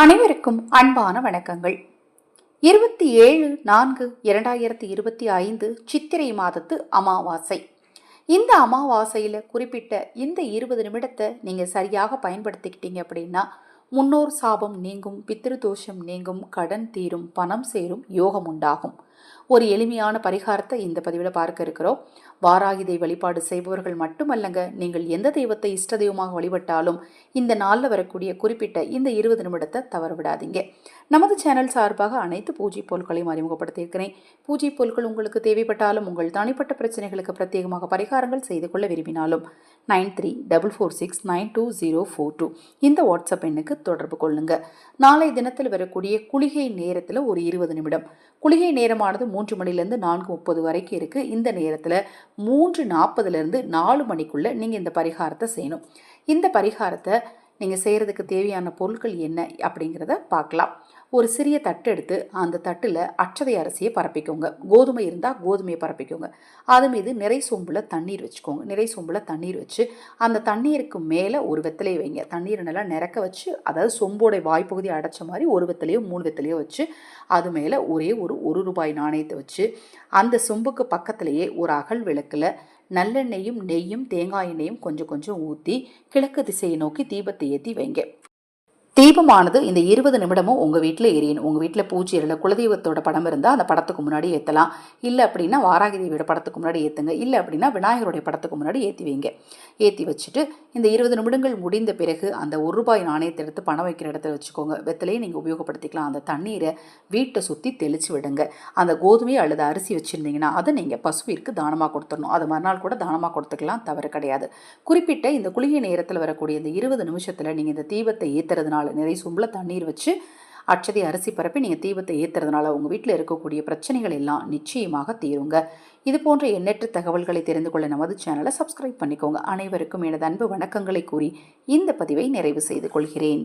அனைவருக்கும் அன்பான வணக்கங்கள். இருபத்தி ஏழு நான்கு இரண்டாயிரத்தி இருபத்தி ஐந்து சித்திரை மாதத்து அமாவாசை. இந்த அமாவாசையில் குறிப்பிட்ட இந்த இருபது நிமிடத்தை நீங்கள் சரியாக பயன்படுத்திக்கிட்டீங்க அப்படின்னா முன்னோர் சாபம் நீங்கும் பித்திருதோஷம் நீங்கும் கடன் தீரும் பணம் சேரும் யோகம் உண்டாகும். ஒரு எளிமையான பரிகாரத்தை இந்த பதிவில் பார்க்க இருக்கிறோம். வாராகிதை வழிபாடு செய்பவர்கள் மட்டுமல்லங்க நீங்கள் எந்த தெய்வத்தை இஷ்ட தெய்வமாக வழிபட்டாலும் இந்த நாளில் வரக்கூடிய குறிப்பிட்ட இந்த இருபது நிமிடத்தை தவற விடாதீங்க. நமது சேனல் சார்பாக அனைத்து பூஜை பொருட்களையும் அறிமுகப்படுத்தியிருக்கிறேன். பூஜை பொருட்கள் உங்களுக்கு தேவைப்பட்டாலும் உங்கள் தனிப்பட்ட பிரச்சனைகளுக்கு பிரத்யேகமாக பரிகாரங்கள் செய்து கொள்ள விரும்பினாலும் nine three double four six nine two zero four two இந்த வாட்ஸ்அப் எண்ணுக்கு தொடர்பு கொள்ளுங்க. நாளை தினத்தில் வரக்கூடிய குளிகை நேரத்தில் ஒரு இருபது நிமிடம். குளிகை நேரமானது மூன்று மணிலேருந்து நான்கு முப்பது வரைக்கும் இருக்குது இந்த நேரத்தில் மூன்று நாற்பதுலேருந்து நாலு மணிக்குள்ளே நீங்கள் இந்த பரிகாரத்தை செய்யணும். இந்த பரிகாரத்தை நீங்கள் செய்கிறதுக்கு தேவையான பொருட்கள் என்ன அப்படிங்கிறத பார்க்கலாம். ஒரு சிறிய தட்டு எடுத்து அந்த தட்டில் அச்சதை அரிசியை பரப்பிக்கோங்க. கோதுமை இருந்தால் கோதுமையை பரப்பிக்கோங்க. அது மீது நிறை சொம்பில் தண்ணீர் வச்சுக்கோங்க. நிறை சொம்பில் தண்ணீர் வச்சு அந்த தண்ணீருக்கு மேலே ஒரு வெத்தலையை வைங்க. தண்ணீரை நல்லா நிறக்க வச்சு அதாவது சொம்போட வாய்ப்பகுதி அடைச்ச மாதிரி ஒரு வெத்தலையோ மூணு வெத்தலையோ வச்சு அது மேலே ஒரே ஒரு ஒரு ரூபாய் நாணயத்தை வச்சு அந்த சொம்புக்கு பக்கத்திலேயே ஒரு அகல் விளக்கில் நல்லெண்ணெயும் நெய்யும் தேங்காய் எண்ணெயும் கொஞ்சம் கொஞ்சம் ஊற்றி கிழக்கு திசையை நோக்கி தீபத்தை ஏற்றி வைங்க. தீபமானது இந்த இருபது நிமிடமும் உங்கள் வீட்டில் எரியணும். உங்கள் வீட்டில் பூச்சி இல்லை குலதெய்வத்தோட படம் இருந்தால் அந்த படத்துக்கு முன்னாடி ஏற்றலாம் இல்லை அப்படின்னா வாராகி தேவியோட படத்துக்கு முன்னாடி ஏற்றுங்க இல்லை அப்படின்னா விநாயகருடைய படத்துக்கு முன்னாடி ஏற்றி வைங்க. ஏற்றி வச்சுட்டு இந்த இருபது நிமிடங்கள் முடிந்த பிறகு அந்த ஒரு ரூபாய் நாணயத்தை எடுத்து பணம் வைக்கிற இடத்துல வச்சுக்கோங்க. வெத்தலையே நீங்கள் உபயோகப்படுத்திக்கலாம். அந்த தண்ணீரை வீட்டை சுற்றி தெளித்து விடுங்க. அந்த கோதுமை அல்லது அரிசி வச்சுருந்தீங்கன்னா அதை நீங்கள் பசுவிற்கு தானமாக கொடுத்துடணும். அது மறுநாள் கூட தானமாக கொடுத்துக்கலாம். தவறு கிடையாது. குறிப்பிட்ட இந்த குளிகை நேரத்தில் வரக்கூடிய இந்த இருபது நிமிஷத்தில் நீங்கள் இந்த தீபத்தை ஏற்றுறதுனால நிறை சொம்பில் தண்ணீர் வச்சு அச்சதை அரிசி பரப்பி நீங்கள் தீபத்தை ஏற்றுறதுனால உங்கள் வீட்டில் இருக்கக்கூடிய பிரச்சனைகள் எல்லாம் நிச்சயமாக தீருங்க. இது போன்ற எண்ணற்ற தகவல்களை தெரிந்து கொள்ள நமது சேனலை சப்ஸ்கிரைப் பண்ணிக்கோங்க. அனைவருக்கும் எனது அன்பு வணக்கங்களை கூறி இந்த பதிவை நிறைவு செய்து கொள்கிறேன்.